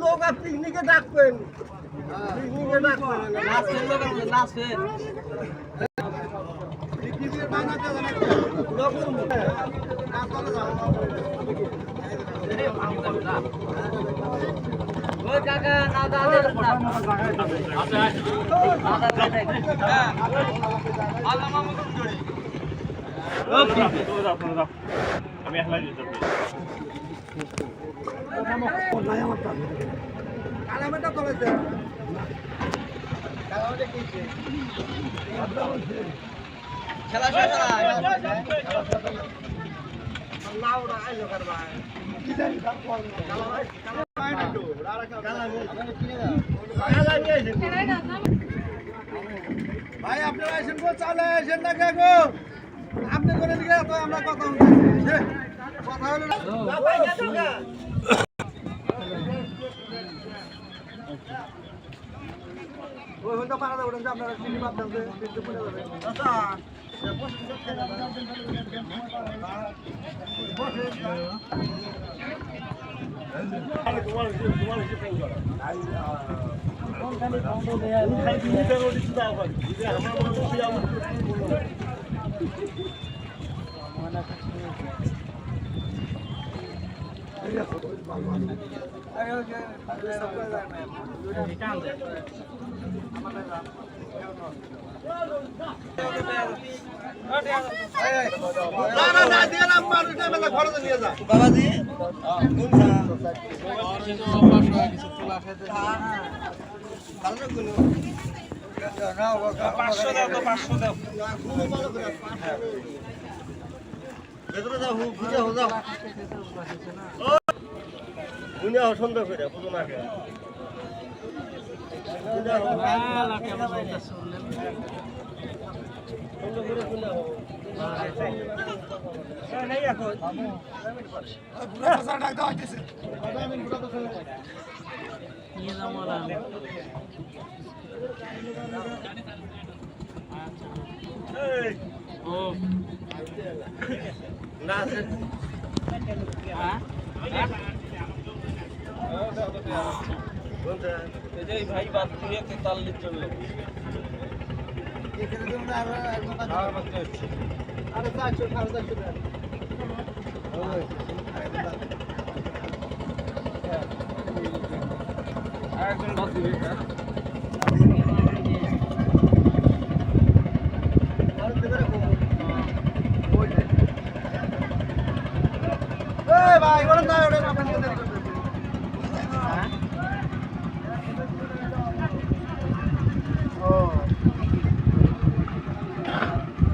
লোক আর পিকনিকে ডাকবেন পিকনিকে ডাকবেন আমি একলাই যেতে কালামেটা তোলেছে খেলা শেষ ভাই, আপনারা আসেন গো, চালে আসেন না কে গো? আপনি করে দিকে তো আমরা কথা বলছি কথা আপনারা চিনি না না দিয়ে বাবাজি পাঁচশো দাও তো পাঁচশো দাও। ভেতরে যাও বুঝে হো যাও বুঝে হো সুন্দর করে বুঝো না কে সুন্দর না ভাই বাদ দিয়ে তেতাল্লিশ জন লোক আরে চারশো সাড়ে চারশো একজন বাদ দিবে।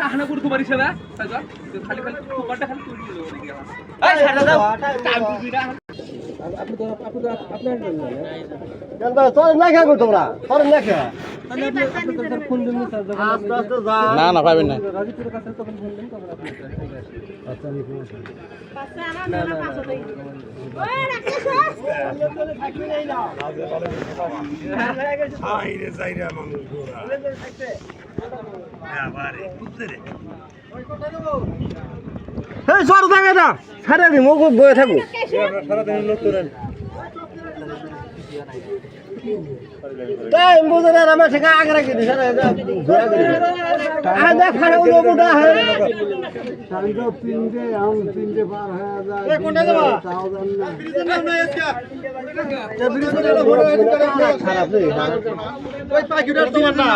আহানা করতে পারিস না খালি খালি কুপারটা খালি তুলি নাকি এই ছাড়া দাও। টাইম তোর না। খেয়ে তোমরা। তোর না খেয়ে। না না পাবেন না। এই সর থাকে না সারা দিন ওকে বয়ে থাকো সারাদিন লোক করেন তাই বুঝে না আমার থেকে আগে রাখি দিছে না ঘোরা করে আদা খাড়া উলো মোটা হে এ কোনটা যাবা খারাপ রে ওই পাখিটার তোমার না।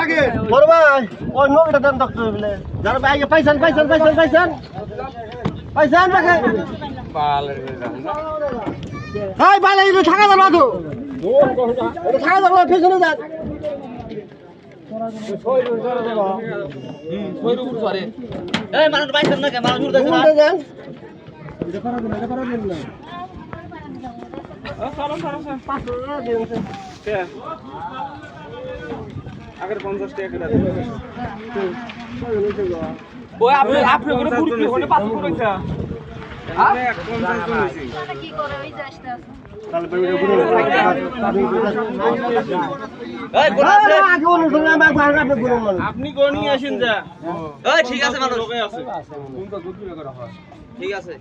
আগে বড় ভাই ওই নৌকাটা দেন ডক্টর বলে। যারা ভাই পাইছেন পাইছেন পাইছেন পাইছেন। পাইছেন পাখে হাই বালে এটা থাকা যাবে তো। থাকা যাবে পেছনে যান। এই মানুষ পাইছেন না কে মানুষ উঠতেছে না উল্টে যান। ওই আপনি আপনি ওখানে পুরুষ ওখানে পাস করেছে। তারা কি করে আপনি নিয়ে আসেন যা। ঠিক আছে মানুষ। ঠিক আছে।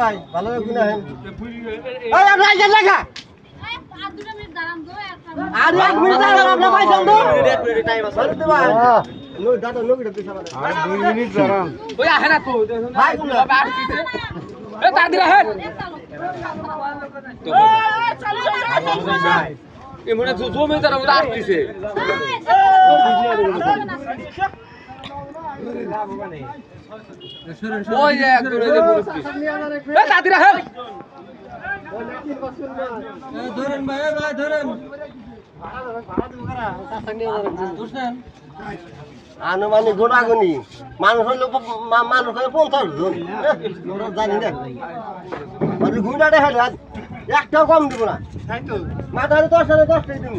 ভাই ভালো লাগা আর মিনিট দাঁড়ান এক মিনিট দাঁড়ান টাইম আছে। ভাই নো দাদা নো গিটা দিছা আর 2 মিনিট দাঁড়ান। ওই আহে না তো ভাই গুলো আর দিতে এ তাদিরা হে এ মনে জমে যারা ওটা আসছে ওই যে একদম ওই ধরেন ভাই ভাই ধরেন। আনুমানিক গোনাগুনি মানুষ মা- মানুষ হইল পঞ্চাশ জন। না। মানে গুণাটা হলো একটাও কম দিব না। মাথা দশ হাজার দশটাই দিব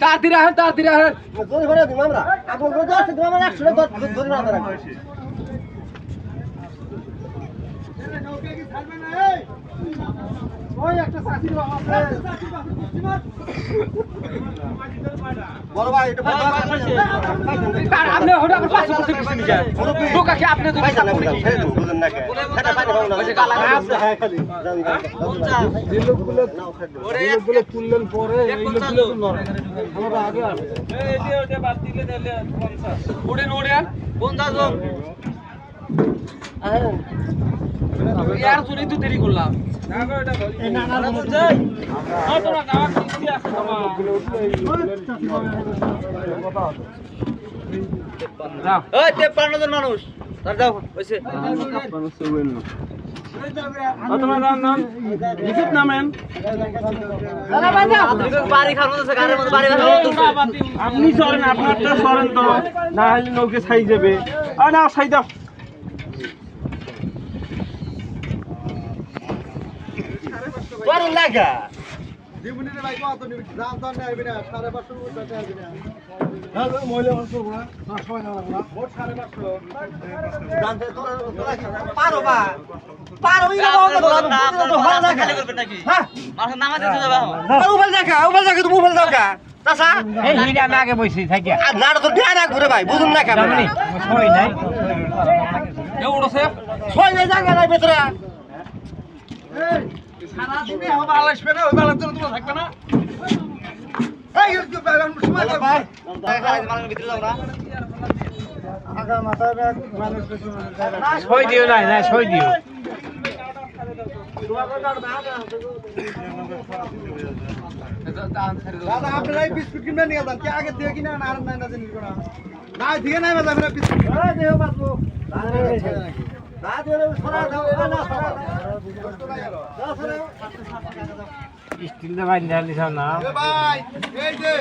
তাদিরা হে তাদিরা হে দড়ি ভরে দিব আমরা। আপনার দিব আমরা একশো টাকা দড়ি দড়ি মাথা রাখব বড় ভাই এটা তার আপনি হঠাৎ করে পাঁচশো করতে কিছু নিয়ে যায় বোকা কি আপনি তো না বুঝেন ছেড়ে দিন বুঝেন না কে সেটা পানি খাব না ওই যে কালা কালা আছে হ্যাঁ খালি জানি যে লোকগুলো নাও খাদ্য ওরে লোকগুলো তুললেন পরে এই লোকগুলো আমরা আগে আসে এই যে ওটা বাদ দিলে দিলে 50 ওড়ে ওড়ে 50 জন ইয়ার জন্য তো দেরি করলাম না গো এটা বলি না না যাই হ্যাঁ তোমরা গাওয়া কি আছে তোমার ওই 53 জন মানুষ তার যাও হইছে তোমার নাম নাম লিখিত নামেন বাড়ি খাওয়ার মতো গাড়ির মতো বাড়ি আপনি সরেন আপনারটা সরেন তো না হলে নৌকে ছাই যাবে আর না ছাই দাও জানতে তোরা তোরা পারো বা খালি করবেন নাকি হ্যাঁ মাথা নামাতে যাবে মোবাইল দেখা মোবাইল দেখা তুমি মোবাইল দেখা তাসা এই হিরা আমি আগে বসে থাকি আর নাড়া তো দেয়া ঘুরে ভাই বুঝুন না কেমন সই নাই এ ওড়ছে ছয় জায়গা নাই ভেতরে ভাই ভিতরে যাও না সই দিও নাই না সই দিও। দাদা আপনারা এই বিস্কুট কিনবে নিয়ে যান কি আগে দিয়ে কিনা আর নাই না জিনিস করা। না দিয়ে নাই বাবা বিস্কুট এই দেহ বাবু না দিয়ে সরা দাও না সরা দাও সরা স্টিল দে ভাই নিয়ে না ভাই এই যে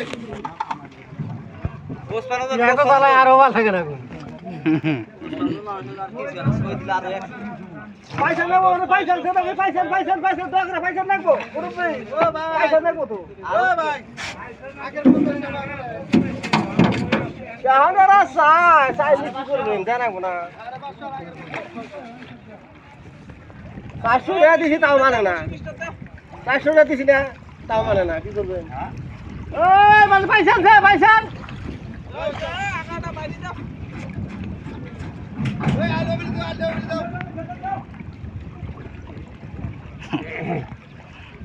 আরও ভালো থাকে না পয়সা নেব পয়সা পয়সা পয়সা পয়সা দোকানে পয়সা নেব পয়সা নেব তো ভাই আগের শাহানারা সাই সাই কি করবেন জানাব না। পাঁচশো টাকা দিছি, তাও মানে মানে না, কি করবেন?